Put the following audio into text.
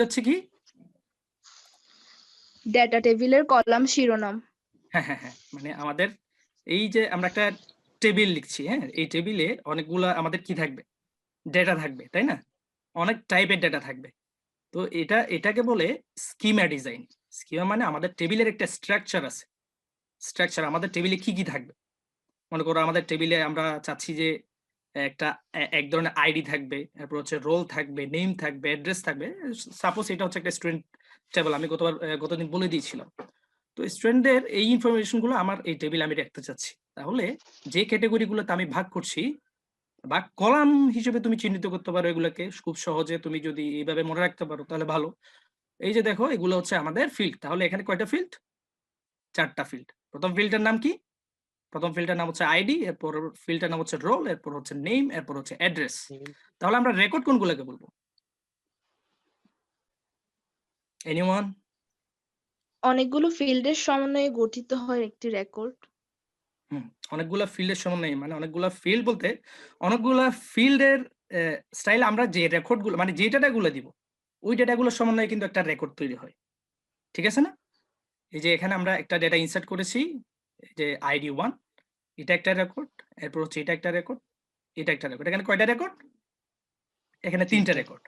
হচ্ছে কি? ডেটা টেবিলের কলাম শিরোনাম। হ্যাঁ হ্যাঁ হ্যাঁ মানে আমাদের এই যে আমরা একটা টেবিল লিখছি হ্যাঁ এই টেবিলে অনেকগুলা আমাদের কি থাকবে? ডেটা থাকবে তাই না? অনেক টাইপের ডেটা থাকবে। তো এটা এটাকে বলে স্কিমা ডিজাইন স্কিমা মানে আমাদের টেবিলের একটা স্ট্রাকচার আছে। স্ট্রাকচার আমাদের টেবিলে কি কি থাকবে? মনে করো আমাদের টেবিলে আমরা চাচ্ছি যে একটা এক ধরনের আইডি থাকবে, তারপর হচ্ছে রোল থাকবে, নেম থাকবে, অ্যাড্রেস থাকবে। সাপোজ এটা হচ্ছে একটা স্টুডেন্ট টেবিল, আমি গতবার গতদিন বলে দিয়েছিলাম। তো স্টুডেন্টদের এই ইনফরমেশনগুলো আমার এই টেবিল আমি রাখতে চাচ্ছি। তাহলে যে ক্যাটাগরি গুলোতে আমি ভাগ করছি বা কলাম হিসেবে তুমি চিহ্নিত করতে পারো এগুলোকে, খুব সহজে তুমি যদি এইভাবে মনে রাখতে পারো তাহলে ভালো। এই যে দেখো, এগুলো হচ্ছে আমাদের ফিল্ড তাহলে এখানে কয়টা ফিল্ড চারটা ফিল্ড প্রথম ফিল্ডের নাম কি? প্রথম ফিল্ডের নাম হচ্ছে আইডি এরপর ফিল্ডের নাম হচ্ছে রোল এরপর হচ্ছে নেম এরপর হচ্ছে অ্যাড্রেস তাহলে আমরা রেকর্ড কোনগুলোকে বলব? এনিওয়ান অনেকগুলো ফিল্ডের সমন্বয়ে গঠিত হয় একটি রেকর্ড হুম, অনেকগুলা ফিল্ডের সমন্বয়ে মানে অনেকগুলা ফিল্ড বলতে অনেকগুলা ফিল্ডের স্টাইল আমরা যে রেকর্ডগুলো মানে যে ডেটাগুলো দিব ওই ডেটাগুলোর সমন্বয়ে কিন্তু একটা রেকর্ড তৈরি হয়। ঠিক আছে না? এই যে এখানে আমরা একটা ডেটা ইনসার্ট করেছি এই যে আইডি ওয়ান এটা একটা রেকর্ড এরপর হচ্ছে এটা একটা রেকর্ড এটা একটা রেকর্ড এখানে কয়টা রেকর্ড এখানে তিনটা। রেকর্ড